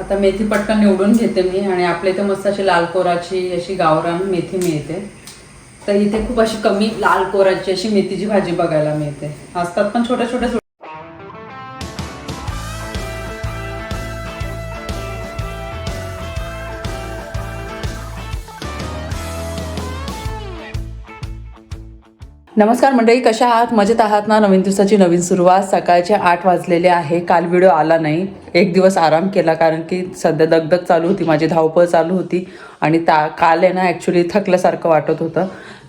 आता मेथी पटकन निवडून घेते मी आणि आपल्या इथे मस्त अशी लाल कोराची अशी गावरान मेथी मिळते. तर इथे खूप अशी कमी लाल कोराची अशी मेथीची भाजी बघायला मिळते. असतात पण छोट्या छोट्या नमस्कार मंडळी कशा आहात? मजेत आहात ना? नवीन दिवसाची नवीन सुरुवात. सकाळचे आठ वाजलेले आहे. काल व्हिडिओ आला नाही. एक दिवस आराम केला कारण की सध्या दगदग चालू होती. माझी धावपळ चालू होती आणि ता काल आहे ना ॲक्च्युली थकल्यासारखं वाटत होतं.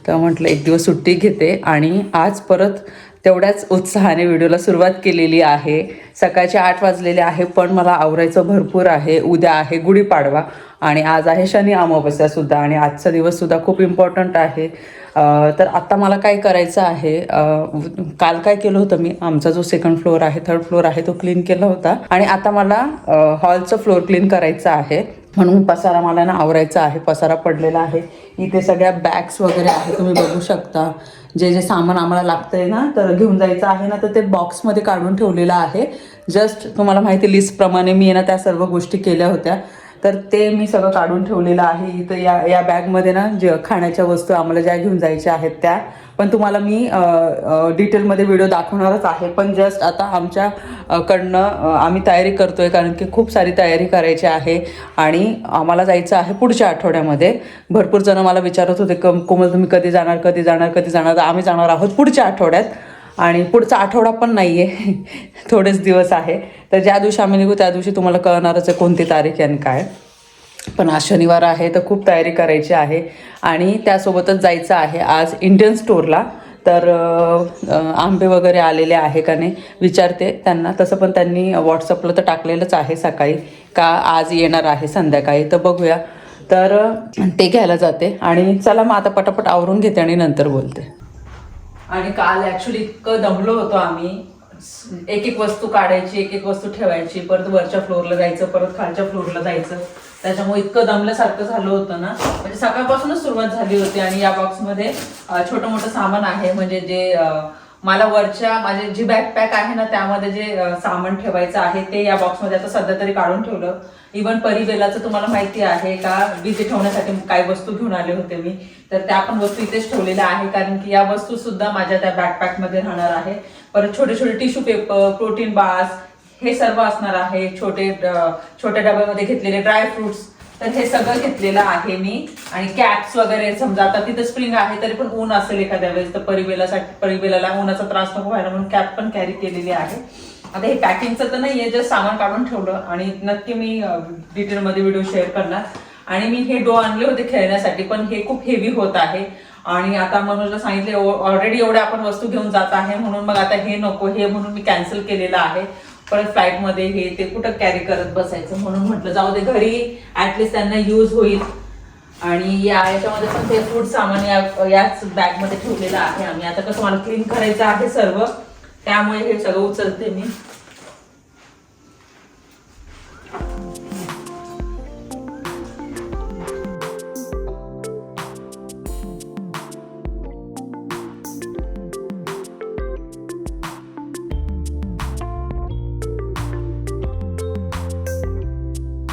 तर म्हटलं एक दिवस सुट्टी घेते आणि आज परत तेवढ्याच उत्साहाने व्हिडिओला सुरुवात केलेली आहे. सकाळचे आठ वाजलेले आहे पण मला आवरायचं भरपूर आहे. उद्या आहे गुढीपाडवा आणि आज आहे शनी अमावस्यासुद्धा आणि आजचा दिवससुद्धा खूप इम्पॉर्टंट आहे. तर आत्ता मला काय करायचं आहे? काल काय केलं होतं मी? आमचा जो सेकंड फ्लोअर आहे थर्ड फ्लोअर आहे तो क्लीन केला होता. आणि आता मला हॉलचं फ्लोअर क्लीन करायचं आहे. म्हणून पसारा मला ना आवरायचा आहे पसारा पडलेला आहे. इथे सगळ्या बॅग्स वगैरे आहे तुम्ही बघू शकता. जे जे सामान आम्हाला लागतंय ना तर घेऊन जायचं आहे ना तर ते बॉक्समध्ये काढून ठेवलेलं आहे. जस्ट तुम्हाला माहिती लिस्टप्रमाणे मी ना त्या सर्व गोष्टी केल्या होत्या. तर ते मी सगळं काढून ठेवलेलं आहे. इथं या या बॅगमध्ये ना जे खाण्याच्या वस्तू आम्हाला ज्या घेऊन जायच्या आहेत त्या. पण तुम्हाला मी डिटेलमध्ये व्हिडिओ दाखवणारच आहे. पण जस्ट आता आमच्या कडनं आम्ही तयारी करतोय कारण की खूप सारी तयारी करायची आहे. आणि आम्हाला जायचं आहे पुढच्या आठवड्यामध्ये. भरपूर जण मला विचारत होते कम कोमल तुम्ही कधी जाणार कधी जाणार कधी जाणार? आम्ही जाणार आहोत पुढच्या आठवड्यात. आणि पुढचा आठवडा पण नाही आहे थोडेच दिवस आहे. तर ज्या दिवशी आम्ही निघू त्या दिवशी तुम्हाला कळणारच आहे कोणती तारीख आहे आणि काय. पण आज शनिवार आहे तर खूप तयारी करायची आहे. आणि त्यासोबतच जायचं आहे आज इंडियन स्टोअरला तर आंबे वगैरे आलेले आहे का नाही विचारते त्यांना. तसं पण त्यांनी व्हॉट्सअपला तर टाकलेलंच आहे सकाळी. का आज येणार आहे संध्याकाळी तर बघूया. तर ते घ्यायला जाते. आणि चला मग आता पटापट आवरून घेते आणि नंतर बोलते. आणि काल ऍक्च्युली इतकं दमलो होतो आम्ही. एक एक वस्तू काढायची एक एक वस्तू ठेवायची परत वरच्या फ्लोअरला जायचं परत खालच्या फ्लोअरला जायचं. त्याच्यामुळे इतकं दमल्यासारखं झालं होतं ना. म्हणजे सकाळपासूनच सुरुवात झाली होती आणि या बॉक्समध्ये छोटं मोठं सामान आहे. म्हणजे जे मला वरच्या माझे जी बॅकपॅक आहे ना त्यामध्ये जे सामान ठेवायचं आहे ते या बॉक्समध्ये आता सध्या तरी काढून ठेवलं. इवन परिवेलाचं तुम्हाला माहिती आहे का? विजे ठेवण्यासाठी काही वस्तू घेऊन आले होते मी. तर त्या पण वस्तू इथेच ठेवलेल्या आहे. कारण की या वस्तू सुद्धा माझ्या त्या बॅकपॅकमध्ये राहणार आहे. परत छोटे छोटे टिश्यू पेपर प्रोटीन बार्स हे सर्व असणार आहे. छोटे छोट्या डब्यामध्ये घेतलेले ड्रायफ्रुट्स तर हे सगळं घेतलेलं आहे मी. आणि कॅप्स वगैरे समजा आता तिथं स्प्रिंग आहे तरी पण ऊन असेल एखाद्या वेळेस तर परिवेलासाठी परिवेलाला उन्हाचा त्रास नको व्हायला म्हणून कॅप पण कॅरी केलेली आहे. आता हे पॅकिंगचं तर नाहीये जस्ट सामान काढून ठेवलं आणि नक्की मी डिटेलमध्ये व्हिडिओ शेअर करणार. आणि मी हे डो आणले होते खेळण्यासाठी पण हे खूप हेवी होत आहे. आणि आता मनोजला सांगितले ऑलरेडी एवढ्या आपण वस्तू घेऊन जात आहे म्हणून मग आता हे नको हे म्हणून मी कॅन्सल केलेलं आहे. परत फ्लाईटमध्ये हे ते कुठं कॅरी करत बसायचं म्हणून म्हटलं जाऊ दे घरी ऍटलिस्ट त्यांना यूज होईल. आणि या याच्यामध्ये पण ते फूड सामान या याच बॅगमध्ये ठेवलेलं आहे आम्ही. आता कसं मला क्लीन करायचं आहे सर्व. त्यामुळे हे सगळं उचलते मी.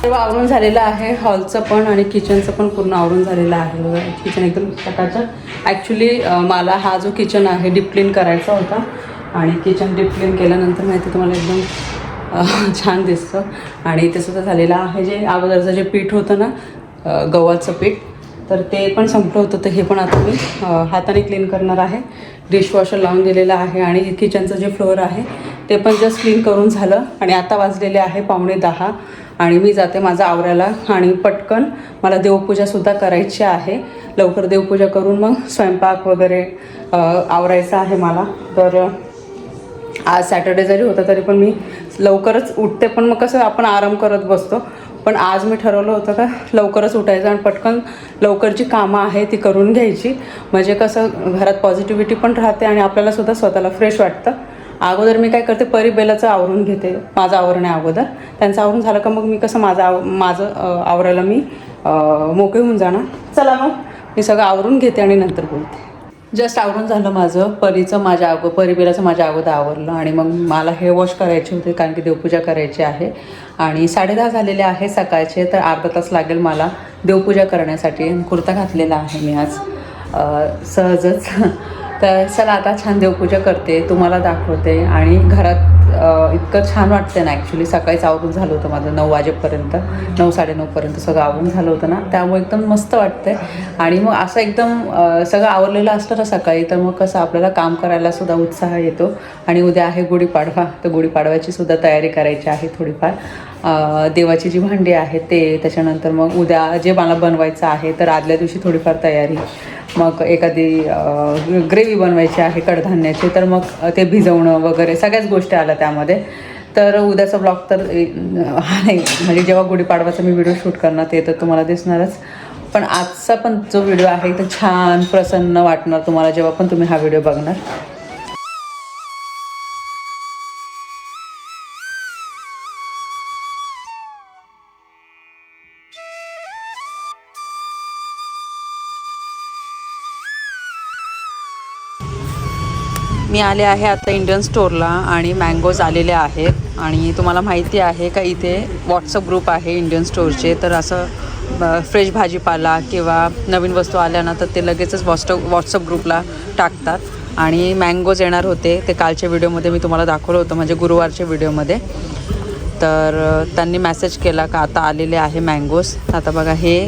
आवरून झालेलं आहे हॉलचं पण आणि किचनचं पण पूर्ण आवरून झालेलं आहे किचन एकदम सकाळचं ॲक्च्युली मला हा जो किचन आहे डीप क्लीन करायचा होता. आणि किचन डीप क्लीन केल्यानंतर माहिती तुम्हाला एकदम छान दिसतं. आणि ते सुद्धा झालेलं आहे जे अगोदरचं जे पीठ होतं ना गव्हाचं पीठ तर ते पण संपलं होतं. तर हे पण आता मी हाताने क्लीन करणार आहे. डिशवॉशर लावून दिलेलं आहे आणि किचनचं जे फ्लोअर आहे ते पण जस्ट क्लीन करून झालं. आणि आता वाजलेले आहे पावणे दहा आणि मी जाते माझा आवरायला आणि पटकन मला देवपूजासुद्धा करायची आहे. लवकर देवपूजा करून मग स्वयंपाक वगैरे आवरायचा आहे मला. तर आज सॅटर्डे जरी होता तरी पण मी लवकरच उठते पण मग कसं आपण आराम करत बसतो. पण आज मी ठरवलं होतं का लवकरच उठायचं आणि पटकन लवकर जी कामं आहे ती करून घ्यायची. म्हणजे कसं घरात पॉझिटिव्हिटी पण राहते आणि आपल्याला सुद्धा स्वतःला फ्रेश वाटतं. अगोदर मी काय करते परिबेलाचं आवरून घेते माझं आवरण आहे अगोदर. त्यांचं आवरून झालं का मग मी कसं माझं आव माझं आवरायला मी मोकळे मोकळी होऊन जाणार. चला मग मी सगळं आवरून घेते आणि नंतर बोलते. जस्ट आवरून झालं माझं. परीचं माझ्या अगो परिबिराचं माझ्या अगोदर आवरलं आणि मग मला हे वॉश करायचे होते कारण की देवपूजा करायची आहे. आणि साडेदहा झालेले आहे सकाळचे तर अर्धा तास लागेल मला देवपूजा करण्यासाठी. कुर्ता घातलेला आहे मी आज. सहजच. तर चला आता छान देवपूजा करते तुम्हाला दाखवते. आणि घरात इतकं छान वाटतं ना ॲक्च्युली सकाळीच आवरून झालं होतं माझं नऊ वाजेपर्यंत. नऊ साडेनऊपर्यंत सगळं आवरून झालं होतं ना. त्यामुळे एकदम मस्त वाटतंय. आणि मग असं एकदम सगळं आवरलेलं असतं ना सकाळी तर मग कसं आपल्याला काम करायला सुद्धा उत्साह येतो. आणि उद्या आहे गुढीपाडवा तर गुढीपाडव्याची सुद्धा तयारी करायची आहे थोडीफार. देवाची जी भांडी आहेत ते त्याच्यानंतर मग उद्या जे मला बनवायचं आहे तर आदल्या दिवशी थोडीफार तयारी. मग एखादी ग्रेव्ही बनवायची आहे कडधान्याची तर मग ते भिजवणं वगैरे सगळ्याच गोष्टी आल्या त्यामध्ये. तर उद्याचा ब्लॉग तर हा नाही. म्हणजे जेव्हा गुढीपाडवाचा मी व्हिडिओ शूट करणार ते तर तुम्हाला दिसणारच. पण आजचा पण जो व्हिडिओ आहे तो छान प्रसन्न वाटणार तुम्हाला जेव्हा पण तुम्ही हा व्हिडिओ बघणार. मी आले आहे आता इंडियन स्टोअरला आणि मँगोज आलेले आहेत. आणि तुम्हाला माहिती आहे का इथे व्हॉट्सअप ग्रुप आहे इंडियन स्टोअरचे तर असं फ्रेश भाजीपाला किंवा नवीन वस्तू आल्या ना तर ते लगेचच व्हॉट्सअप व्हॉट्सअप ग्रुपला टाकतात. आणि मँगोज येणार होते ते कालच्या व्हिडिओमध्ये मी तुम्हाला दाखवलं होतं म्हणजे गुरुवारच्या व्हिडिओमध्ये तर त्यांनी मेसेज केला का आता आलेले आहे मँगोज आता बघा हे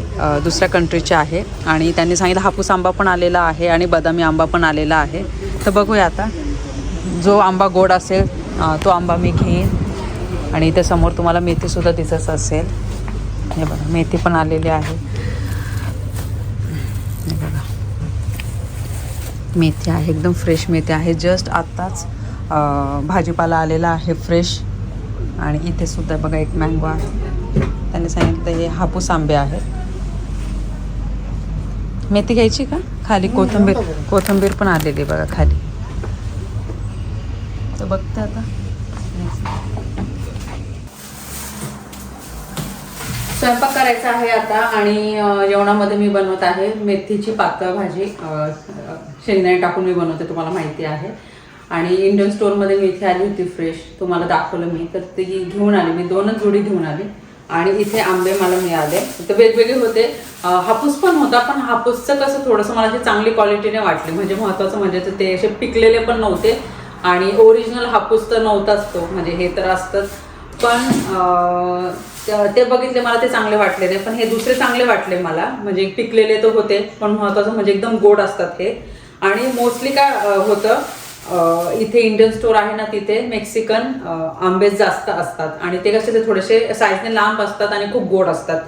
दुसऱ्या कंट्रीचे आहे. आणि त्यांनी सांगितलं हापूस आंबा पण आलेला आहे आणि बदामी आंबा पण आलेला आहे. तर बघूया आता. जो आंबा गोड असेल तो आंबा मी घेईन. आणि इथे समोर तुम्हाला मेथीसुद्धा दिसत असेल. हे बघा मेथी पण आलेली आहे. हे बघा. मेथी आहे एकदम फ्रेश मेथी आहे. जस्ट आत्ताच भाजीपाला आलेला आहे फ्रेश आणि इथे सुद्धा बघा एक मँगो आहे. त्यांनी सांगितलं हे हापूस आंबे आहेत. मेथी घ्यायची का? खाली कोथिंबीर कोथिंबीर पण आलेली बघा खाली. तर बघते आता. स्वयंपाक करायचा आहे आता आणि जेवणामध्ये मी बनवत आहे मेथीची पातळ भाजी. शेंगदाणे टाकून मी बनवते तुम्हाला माहिती आहे. आणि इंडियन स्टोअरमध्ये मेथी आली होती फ्रेश तुम्हाला दाखवलं मी. तर ती घेऊन आली. मी दोनच जोडी घेऊन आली. आणि इथे आंबे मला मिळाले. तर वेगवेगळे होते. हापूस पण होता पण हापूसचं कसं थोडंसं मला अशी चांगली क्वालिटीने वाटली. म्हणजे महत्त्वाचं म्हणजे तर ते असे पिकलेले पण नव्हते आणि ओरिजिनल हापूस तर नव्हताच तो. म्हणजे हे तर असतंच. पण ते बघितले मला ते चांगले वाटले नाही. पण हे दुसरे चांगले वाटले मला. म्हणजे पिकलेले तर होते पण महत्त्वाचं म्हणजे एकदम गोड असतात हे. आणि मोस्टली काय होतं इथे इंडियन स्टोर आहे ना तिथे मेक्सिकन आंबे जास्त असतात. आणि ते कसे ते थोडेसे साईजने लांब असतात आणि खूप गोड असतात.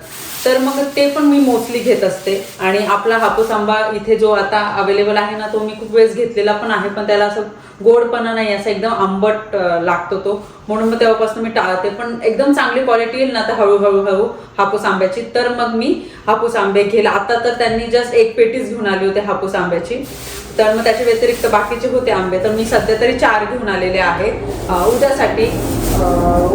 तर मग ते पण मी मोस्टली घेत असते. आणि आपला हापूस आंबा इथे जो आता अवेलेबल आहे ना तो मी खूप वेळेस घेतलेला पण आहे पण त्याला असं गोडपणा नाही असं एकदम आंबट लागतो तो. म्हणून मग तेव्हापासून मी टाळते. पण एकदम चांगली क्वालिटी येईल ना तर हळूहळू हळू हापूस आंब्याची. तर मग मी हापूस आंबे घेईल आता तर त्यांनी जस्ट एक पेटीच घेऊन आली होती हापूस आंब्याची. तर मग त्याच्या व्यतिरिक्त बाकीचे होते आंबे. तर मी सध्या तरी चार घेऊन आलेले आहे उद्यासाठी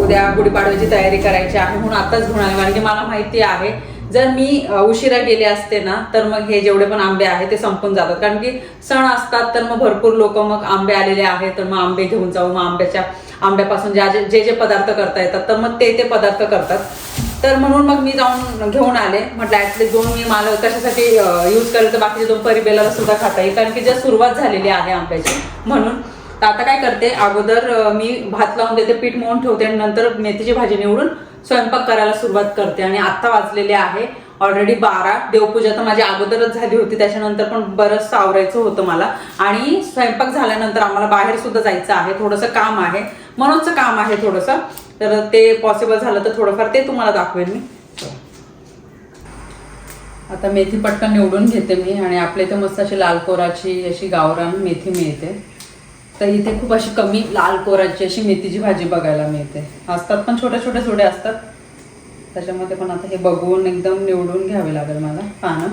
उद्या गुढीपाडव्याची तयारी करायची आहे म्हणून आताच घेऊन आले. कारण की मला माहिती आहे जर मी उशिरा गेले असते ना तर मग हे जेवढे पण आंबे आहेत ते संपून जातात. कारण की सण असतात तर मग भरपूर लोक मग आंबे आलेले आहेत तर मग आंबे घेऊन जाऊ मग आंब्याच्या आंब्यापासून ज्या जे जे जे पदार्थ करता येतात तर मग ते ते पदार्थ करतात. तर म्हणून मग मी जाऊन घेऊन आले. म्हटलं ॲटलीस्ट दोन मी माल कशासाठी यूज करायचं तर बाकीचे दोन परिबेला सुद्धा खाता येईल. कारण की जर सुरुवात झालेली आहे आंब्याची. म्हणून तर आता काय करते अगोदर मी भात लावून देते पीठ मळून ठेवते आणि नंतर मेथीची भाजी निवडून स्वयंपाक करायला सुरुवात करते. आणि आता वाजलेले आहे. ऑलरेडी बारा. देवपूजा तर माझी अगोदरच झाली होती. त्याच्यानंतर पण बरंच आवरायचं होतं मला. आणि स्वयंपाक झाल्यानंतर आम्हाला बाहेर सुद्धा जायचं आहे. थोडंसं काम आहे. मनोजचं काम आहे थोडंसं. तर ते पॉसिबल झालं तर थोडंफार ते तुम्हाला दाखवेल मी. आता मेथी पटकन निवडून घेते मी. आणि आपल्या इथे मस्त अशी लाल कोराची अशी गावरान मेथी मिळते. तर इथे खूप अशी कमी लाल कोराची अशी मेथीची भाजी बघायला मिळते. असतात पण छोट्या छोट्या सोड्या असतात. त्याच्यामध्ये पण आता हे बघून एकदम निवडून घ्यावे लागेल मला. पानं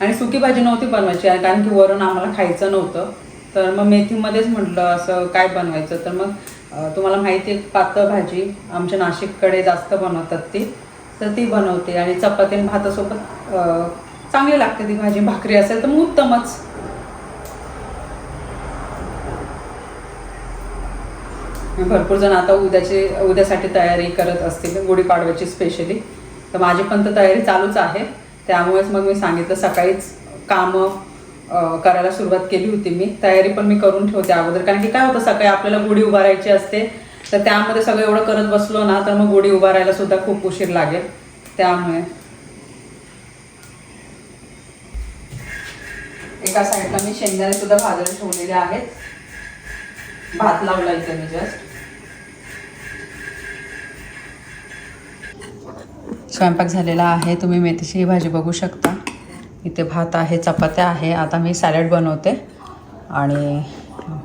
आणि सुकी भाजी नव्हती बनवायची कारण की वरण आम्हाला खायचं नव्हतं. तर मग मेथीमध्येच म्हटलं असं काय बनवायचं? तर मग तुम्हाला माहिती आहे पातळ भाजी आमच्या नाशिककडे जास्त बनवतात ती. तर ती बनवते. आणि चपाती आणि भातासोबत चांगली लागते ती भाजी. भाकरी असेल तर मग उत्तमच. भरपूर जण आता उद्याची उद्यासाठी तयारी करत असतील गुढीपाडव्याची स्पेशली तर माझी पण तर तयारी चालूच आहे. त्यामुळेच मग मी सांगितलं सकाळीच कामं करायला सुरुवात केली होती मी. तयारी पण मी करून ठेवते अगोदर. कारण की काय होतं सकाळी आपल्याला गुढी उभारायची असते. तर त्यामध्ये सगळं एवढं करत बसलो ना तर मग गुढी उभारायला सुद्धा खूप उशीर लागेल. त्यामुळे. एका साईडला मी शेंगदाणे सुद्धा भाजून ठेवलेले आहेत. भात लावला इथे मी जस्ट स्वयंपाक झालेला आहे. तुम्ही मेथीची ही भाजी बघू शकता. इथे भात आहे चपात्या आहे. आता मी सॅलड बनवते आणि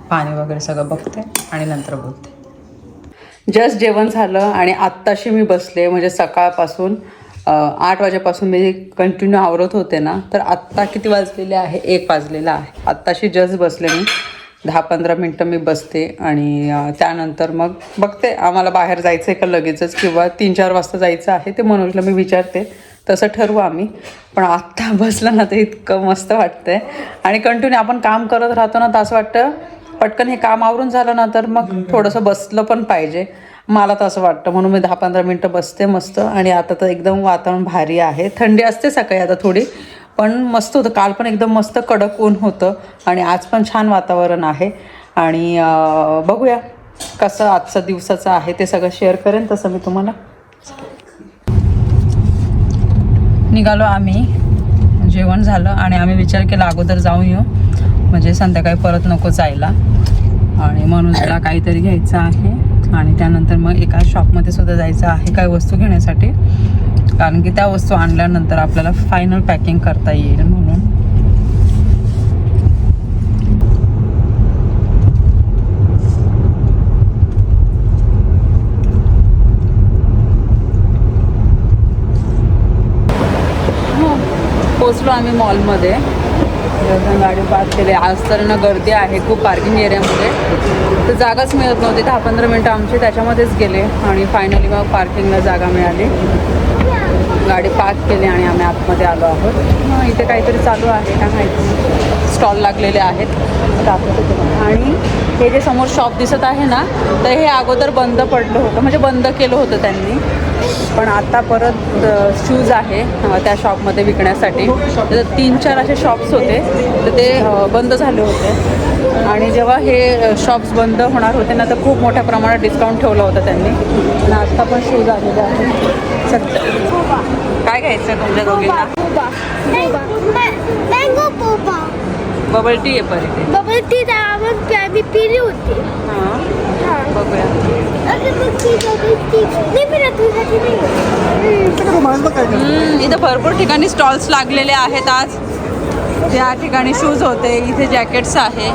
पाणी वगैरे सगळं बघते आणि नंतर बोलते. जस्ट जेवण झालं आणि आत्ताशी मी बसले. म्हणजे सकाळपासून आठ वाजेपासून मी कंटिन्यू आवरत होते ना तर आत्ता किती वाजलेले आहे? एक वाजलेला आहे. आत्ताशी जस्ट बसले मी. दहा पंधरा मिनटं मी बसते आणि त्यानंतर मग बघते आम्हाला बाहेर जायचं आहे का लगेचच किंवा तीन चार वाजता जायचं आहे ते मनोजला मी विचारते. तसं ठरवू आम्ही. पण आत्ता बसलं ना तर इतकं मस्त वाटतंय. आणि कंटिन्यू आपण काम करत राहतो ना तर असं वाटतं पटकन हे काम आवरून झालं ना तर मग थोडंसं बसलं पण पाहिजे. मला तर असं वाटतं. म्हणून मी दहा पंधरा मिनटं बसते मस्त. आणि आता तर एकदम वातावरण भारी आहे. थंडी असते सकाळी आता थोडी. पण मस्त होतं. काल पण एकदम मस्त कडक ऊन होतं आणि आज पण छान वातावरण आहे. आणि बघूया कसं आजचं दिवसाचं आहे ते सगळं शेअर करेन तसं मी तुम्हाला. निघालो आम्ही. जेवण झालं आणि आम्ही विचार केला अगोदर जाऊन येऊ. म्हणजे संध्याकाळी परत नको जायला. आणि मनोजला काहीतरी घ्यायचं आहे. आणि त्यानंतर मग एका शॉपमध्ये सुद्धा जायचं आहे काही वस्तू घेण्यासाठी. कारण की त्या वस्तू आणल्यानंतर आपल्याला फायनल पॅकिंग करता येईल म्हणून. हो, पोचलो आम्ही मॉलमध्ये गाडी पार्क केली. आज तर ना गर्दी आहे खूप पार्किंग एरियामध्ये तर जागाच मिळत नव्हती. दहा पंधरा मिनटं आमची त्याच्यामध्येच गेले आणि फायनली मग पार्किंगला जागा मिळाली. गाडी पार्क केली आणि आम्ही आतमध्ये आलो आहोत. इथे काहीतरी चालू आहे का माहिती. स्टॉल लागलेले आहेत. आणि हे जे समोर शॉप दिसत आहे ना तर हे अगोदर बंद पडलं होतं. म्हणजे बंद केलं होतं त्यांनी. पण आता परत शूज आहे त्या शॉपमध्ये विकण्यासाठी. तर तीन चार असे शॉप्स होते. तर ते बंद झाले होते. आणि जेव्हा हे शॉप्स बंद होणार होते ना तर खूप मोठ्या प्रमाणात डिस्काउंट ठेवलं होतं त्यांनी. आणि आत्ता पण शूज आलेले आहेत. सत्तर काय घ्यायचं तुमच्या दोघींना. Mango boba. बबल टी आहे पर tea तर आपण प्यावी पिली होती. हां हा. बघूया. इथं भरपूर ठिकाणी स्टॉल्स लागलेले आहेत आज. त्या ठिकाणी शूज होते इथे जॅकेट्स आहे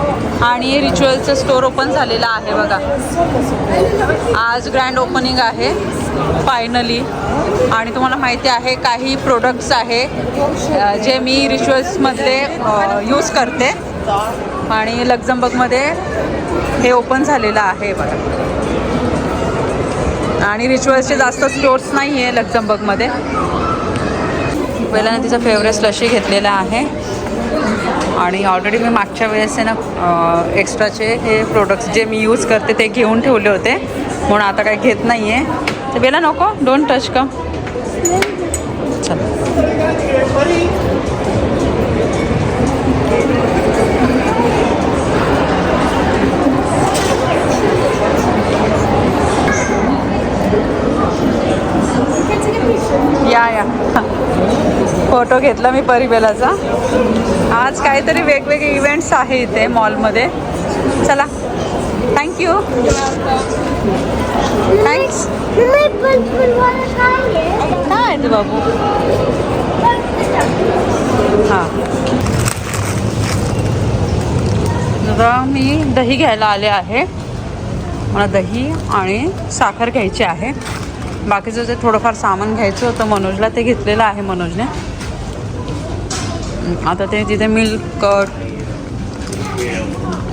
आणि रिच्युअलचं स्टोर ओपन झालेलं आहे बघा. आज ग्रँड ओपनिंग आहे फायनली आणि तुम्हाला माहिती आहे काही प्रोडक्ट्स आहे जे मी रिच्युअल्समधले यूज करते. आणि लक्झमबर्गमध्ये हे ओपन झालेलं आहे बघा. आणि रिच्युअल्सचे जास्त स्टोर्स नाही आहे लक्झमबर्गमध्ये. पहिल्यांदा तिचा फेवरेट स्लशी घेतलेला आहे. आणि ऑलरेडी मी मागच्या वेळेस आहे ना एक्स्ट्राचे हे प्रोडक्ट्स जे मी यूज करते ते घेऊन ठेवले होते. म्हणून आता काही घेत नाही आहे तर बेला नको डोंट टच का चल. या या. फोटो घेतला मी परिबेलाचा आज काहीतरी वेगवेगळे इव्हेंट्स आहे इथे मॉलमध्ये चला. थँक्यू थँक्स मम्मी काय बाबू? हां. मी दही घ्यायला आले आहे. मला दही आणि साखर घ्यायची आहे. बाकीचं जे थोडंफार सामान घ्यायचं होतं मनोजला ते घेतलेलं आहे मनोजने. आता ते तिथे मिल्क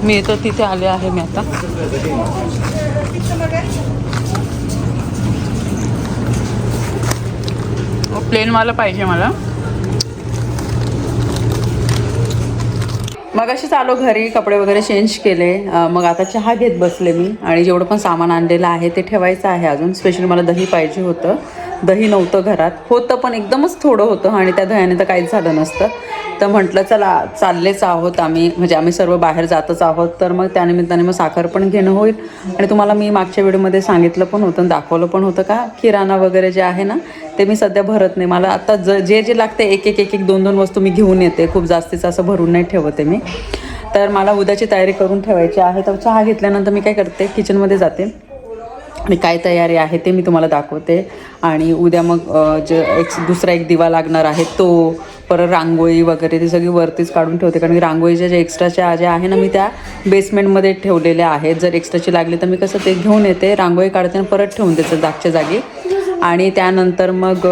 मी तर तिथे आले आहे मी आता. Oh, प्लेनवालं पाहिजे मला. मग अशीच आलो घरी कपडे वगैरे चेंज केले. मग आता चहा घेत बसले मी आणि जेवढं पण सामान आणलेलं आहे ते ठेवायचं आहे अजून. स्पेशली मला दही पाहिजे होतं. दही नव्हतं घरात. होतं पण एकदमच थोडं होतं आणि त्या दह्याने तर काहीच झालं नसतं. तर म्हटलं चला चाललेच आहोत आम्ही. म्हणजे आम्ही सर्व बाहेर जातच आहोत. तर मग त्यानिमित्ताने मग साखर पण घेणं होईल. आणि तुम्हाला मी मागच्या व्हिडिओमध्ये सांगितलं पण होतं आणि दाखवलं पण होतं का? किराणा वगैरे जे आहे ना ते मी सध्या भरत नाही. मला आता ज जे जे लागते एक एक एक एक दोन दोन वस्तू मी घेऊन येते. खूप जास्तीचं असं भरून नाही ठेवते मी. तर मला उद्याची तयारी करून ठेवायची आहे. तर चहा घेतल्यानंतर मी काय करते? किचनमध्ये जाते. आणि काय तयारी आहे ते मी तुम्हाला दाखवते. आणि उद्या मग जे एक दुसरा एक दिवा लागणार आहे तो परत रांगोळी वगैरे ती सगळी वरतीच काढून ठेवते. कारण की रांगोळीच्या ज्या एक्स्ट्राच्या ज्या आहे ना मी त्या बेसमेंटमध्ये ठेवलेल्या आहेत. जर एक्स्ट्राची लागली तर मी कसं ते घेऊन येते रांगोळी काढते आणि परत ठेवून देते जागच्या जागी. आणि त्यानंतर मग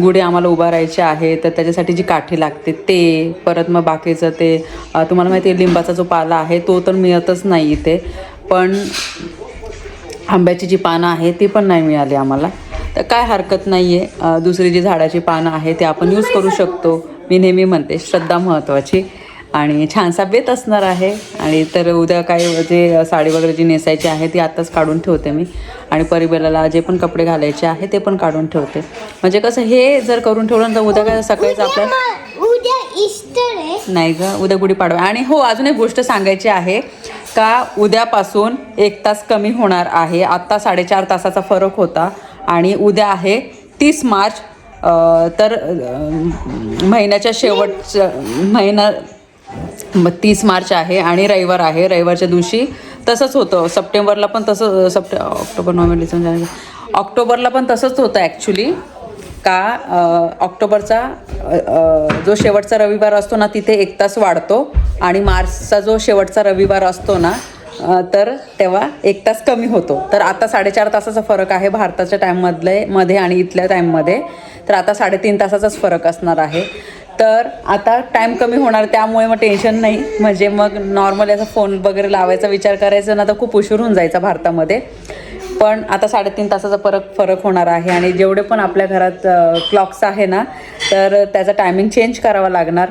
गुढे आम्हाला आम्हाला उभारायचे आहे. तर त्याच्यासाठी जी काठी लागते ते परत मग बाकीचं ते तुम्हाला माहिती आहे लिंबाचा जो पाला आहे तो तर मिळतच नाही इथे. पण आंब्याची जी पानं आहे ती पण नाही मिळाली आम्हाला. तर काय हरकत नाही आहे दुसरी जी झाडाची पानं आहे ते आपण यूज करू शकतो. मी नेहमी म्हणते श्रद्धा महत्त्वाची आणि छानसा बेत असणार आहे. आणि तर उद्या काय जे साडी वगैरे जी नेसायची आहे ती आत्ताच काढून ठेवते मी. आणि परिबेलाला जे पण कपडे घालायचे आहे ते पण काढून ठेवते. म्हणजे कसं हे जर करून ठेवलं तर उद्या काय सकाळीच आपल्याला आहे. नाही ग उद्या गुढीपाडवा. आणि हो अजून एक गोष्ट सांगायची आहे. का उद्यापासून एक तास कमी होणार आहे? आत्ता साडेचार तासाचा फरक होता आणि उद्या आहे तीस मार्च तर महिन्याच्या शेवटच्या महिना मग तीस मार्च आहे आणि रविवार आहे. रविवारच्या दिवशी तसंच होतं. सप्टेंबरला पण तसं सप्टे ऑक्टोबर नोव्हेंबर डिसेंबर ऑक्टोबरला पण तसंच होतं ॲक्च्युली का ऑक्टोबरचा जो शेवटचा रविवार असतो ना तिथे एक तास वाढतो. आणि मार्चचा जो शेवटचा रविवार असतो ना तर तेव्हा एक तास कमी होतो. तर आता साडेचार तासाचा फरक आहे भारताच्या टाईममधले मध्ये आणि इथल्या टाईममध्ये. तर आता साडेतीन तासाचाच फरक असणार आहे. तर आता टाईम कमी होणार त्यामुळे मग टेन्शन नाही. म्हणजे मग नॉर्मली याचा फोन वगैरे लावायचा विचार करायचा ना तर खूप उशीर होऊन जायचा भारतामध्ये. पण आता साडेतीन तासाचा फरक फरक होणार आहे आणि जेवढे पण आपल्या घरात क्लॉक्स आहे ना तर त्याचा टायमिंग चेंज करावा लागणार.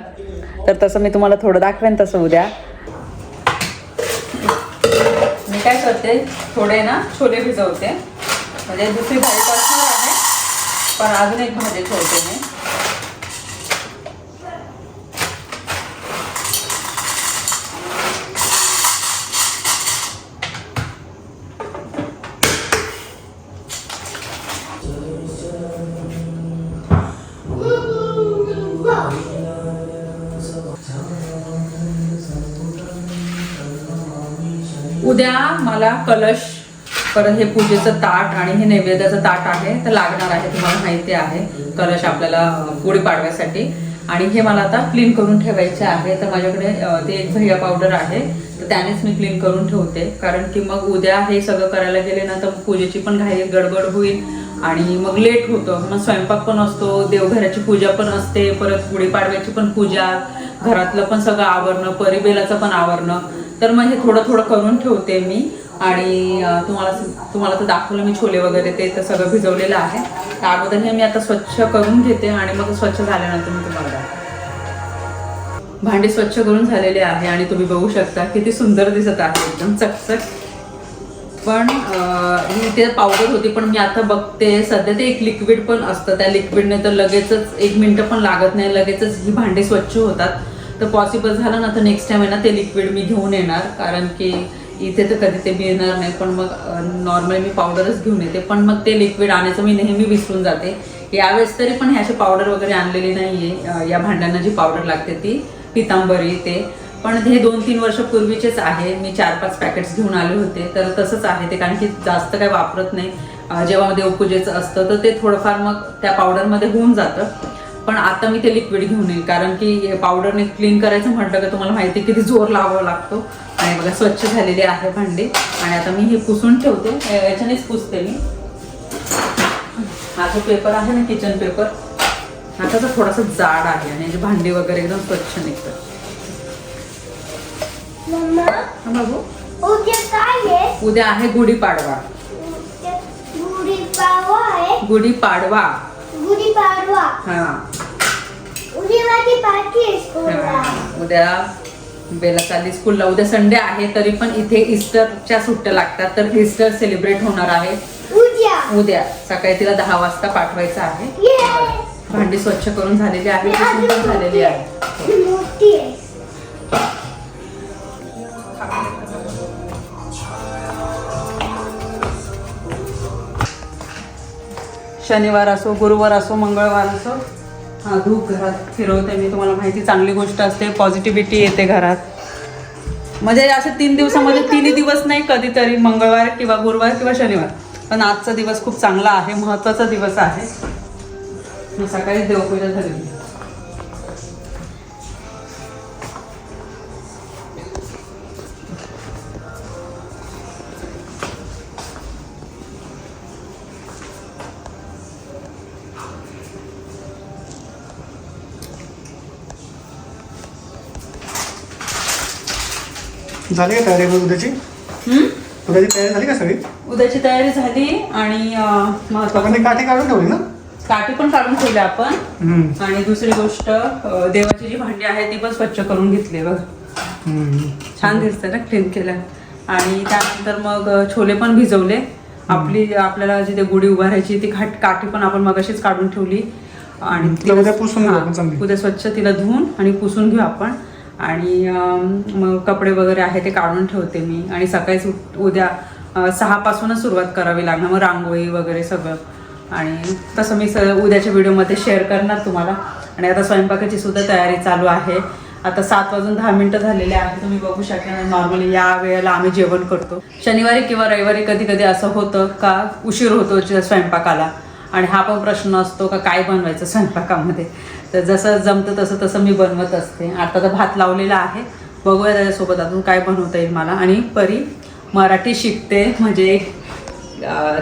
तर तसं मी तुम्हाला थोडं दाखवेन तसं उद्या. मी काय करते थोडे ना छोले भिजवते. म्हणजे दुसरी भाजी आहे पण अजून एक भाजी ठेवते मी. तुम्हाला कलश परत हे पूजेचं ताट आणि हे नैवेद्याचं ताट आहे तर लागणार आहे तुम्हाला माहिती आहे. कलश आपल्याला गुढी पाडव्यासाठी. आणि हे मला आता क्लीन करून ठेवायचे आहे. तर माझ्याकडे ते एक भैया पावडर आहे. तर त्यानेच मी क्लीन करून ठेवते. कारण की मग उद्या हे सगळं करायला गेले ना तर पूजेची पण घाई गडबड होईल. आणि मग लेट होतं. मग स्वयंपाक पण असतो देवघराची पूजा पण असते परत गुढीपाडव्याची पण पूजा घरातलं पण सगळं आवरणं परिबेलाचं पण आवरणं. तर मग हे थोडं थोडं करून ठेवते मी. आणि तुम्हाला तुम्हाला तर दाखवलं मी छोले वगैरे ते तर सगळं भिजवलेलं आहे. तर अगोदर हे मी आता स्वच्छ करून घेते आणि मग स्वच्छ झाल्यानंतर मी तुम्हाला भांडे स्वच्छ करून झालेले आहे आणि तुम्ही बघू शकता किती सुंदर दिसत आहे एकदम चकचक. पण ते पावडर होती पण मी आता बघते सध्या ते एक लिक्विड पण असतं. त्या लिक्विडने तर लगेचच एक मिनटं पण लागत नाही लगेचच ही भांडे स्वच्छ होतात. तर पॉसिबल झालं ना तर नेक्स्ट टाइम आहे ना ते लिक्विड मी घेऊन येणार. कारण की इथे तर कधी ते मिळणार नाही पण मग नॉर्मली मी पावडरच घेऊन येते. पण मग ते लिक्विड आणायचं मी नेहमी विसरून जाते. यावेळेस तरी पण ह्याची पावडर वगैरे आणलेली नाहीये. या भांड्यांना जी पावडर लागते ती पितांबरी ते. पण हे दोन तीन वर्षापूर्वीचेच आहे. मी चार पाच पॅकेट्स घेऊन आले होते. तर तसंच आहे ते कारण की जास्त काय वापरत नाही. जेव्हा देवपूजेचं असतं तर ते थोडंफार मग त्या पावडरमध्ये होऊन जातं. पण आता मी ते लिक्विड घेऊन येईल. कारण की हे पावडरने क्लीन करायचं म्हटलं का तुम्हाला माहिती आहे किती जोर लावावा लागतो. आणि बघा स्वच्छ झालेली आहे भांडी. आणि आता मी हे पुसून ठेवते. याच्यानेच पुसते मी. हा जो पेपर आहे ना किचन पेपर हा त्याचा थोडासा जाड आहे आणि याची भांडी वगैरे एकदम स्वच्छ निघतात. बाबू? उद्या आहे? गुढीपाडवा. गुढीपाडवा. गुढीपाडवा हा उद्या बेला चालली स्कूलला उद्या संडे आहे तरी पण इथे इस्टरच्या सुट्ट्या लागतात तर इस्टर सेलिब्रेट होणार आहे. उद्या उद्या सकाळी तिला दहा वाजता पाठवायचं आहे. भांडी स्वच्छ करून झालेली आहे झालेली आहे. शनिवार असो गुरुवार असो मंगळवार असो हा धूप घरात फिरवते मी. तुम्हाला माहिती चांगली गोष्ट असते. पॉझिटिव्हिटी येते घरात. म्हणजे असे तीन दिवसामध्ये तिन्ही दिवस नाही कधीतरी मंगळवार किंवा गुरुवार किंवा शनिवार. पण आजचा दिवस खूप चांगला आहे महत्त्वाचा दिवस आहे. मी सकाळी देवपूजा झाली झाली का तयारी मग उद्याची? उद्याची तयारी झाली का सगळी? उद्याची तयारी झाली आणि आपण महत्वाचं ती काठी काढून ठेवली ना? काठी पण काढून ठेवली आपण. आणि दुसरी गोष्ट देवाची जी भांडी आहे ती पण स्वच्छ करून घेतली बघ. छान दिसतं ना क्लीन केलं आणि त्यानंतर मग छोले पण भिजवले. आपली आपल्याला जिथे गुढी उभारायची ती खाट काठी पण आपण मगाशीच काढून ठेवली. आणि. उद्या स्वच्छ तिला धुवून आणि पुसून घेऊ आपण. आणि मग कपडे वगैरे आहे ते काढून ठेवते मी. आणि सकाळीच उठ- उद्या सहापासूनच सुरुवात करावी लागणार. मग रांगोळी वगैरे सगळं. आणि तसं मी स उद्याच्या व्हिडिओमध्ये शेअर करणार तुम्हाला. आणि आता स्वयंपाकाची सुद्धा तयारी चालू आहे. आता सात वाजून दहा मिनटं झालेले आहे तुम्ही बघू शकता नॉर्मली या वेळेला आम्ही जेवण करतो. शनिवारी किंवा रविवारी कधी कधी असं होतं का उशीर होतो स्वयंपाकाला. आणि हा पण प्रश्न असतो का काय बनवायचं स्वयंपाकामध्ये? तर जसं जमतं तसं तसं मी बनवत असते. आता तर भात लावलेला आहे. बघूया त्याच्यासोबत अजून काय बनवता येईल मला. आणि परी मराठी शिकते. म्हणजे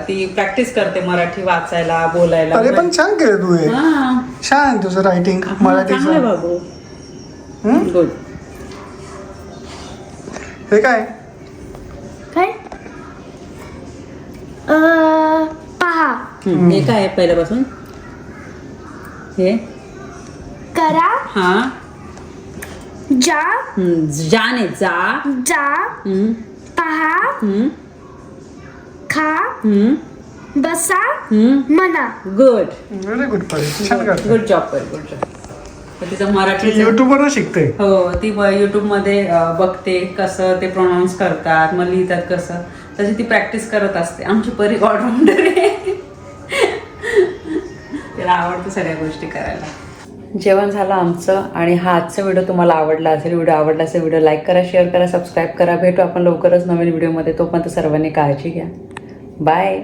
ती प्रॅक्टिस करते मराठी वाचायला बोलायला. अरे पण छान केलं तू हे. हा. छान तुझं रायटिंग चांगलं मराठीचं बाबू? गुड हे काय? काय? अं, पहा. हे काय आहे पहिल्यापासून? हे? करा. हा. जा. जाने जा. जा. हम्म, पहा. हम्म, खा. हम्म, बसा. हम्म. म्हणा. गुड व्हेरी गुड परी छान करते गुड जॉब कर गुड जॉब तिचं मराठी युट्यूबवर शिकते. हो ती युट्यूबमध्ये अं, बघते कसं ते प्रोनाऊन्स करतात मग लिहितात कसं. तशी ती प्रॅक्टिस करत असते. आमची परी ऑलराऊंडर आहे. तिला आवडतं सगळ्या गोष्टी करायला. जेवण झालं आमचं आणि हा आजचा व्हिडिओ तुम्हाला आवडला असेल व्हिडिओ आवडला असेल व्हिडिओ लाईक करा शेअर करा सबस्क्राईब करा. भेटू आपण लवकरच नवीन व्हिडिओमध्ये. तोपर्यंत सर्वांनी काळजी घ्या. बाय